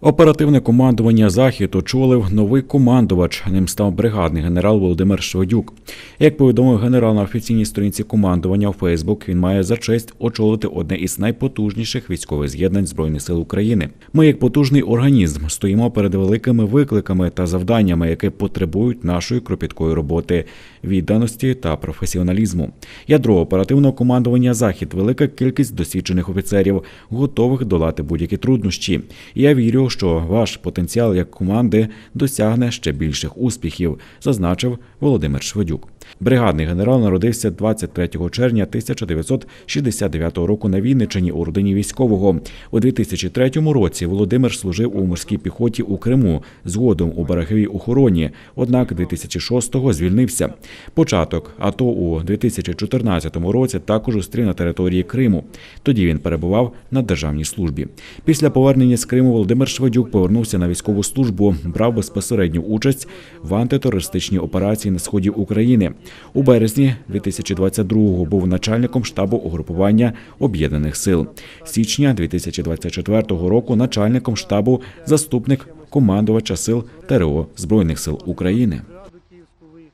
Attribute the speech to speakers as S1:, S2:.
S1: Оперативне командування Захід очолив новий командувач. Ним став бригадний генерал Володимир Шведюк. Як повідомив генерал на офіційній сторінці командування у Фейсбук, він має за честь очолити одне із найпотужніших військових з'єднань збройних сил України. Ми, як потужний організм, стоїмо перед великими викликами та завданнями, які потребують нашої кропіткої роботи, відданості та професіоналізму. Ядро оперативного командування Захід велика кількість досвідчених офіцерів, готових долати будь-які труднощі. Я вірю, що ваш потенціал як команди досягне ще більших успіхів, зазначив Володимир Шведюк. Бригадний генерал народився 23 червня 1969 року на Вінниччині у родині військового. У 2003 році Володимир служив у морській піхоті у Криму, згодом у береговій охороні. Однак 2006-го звільнився. Початок АТО у 2014 році також устрів на території Криму. Тоді він перебував на державній службі. Після повернення з Криму Володимир Шведюк повернувся на військову службу, брав безпосередню участь в антитерористичній операції на сході України. У березні 2022-го був начальником штабу угрупування об'єднаних сил. З Січня 2024 року начальником штабу заступник командувача сил ТРО Збройних сил України.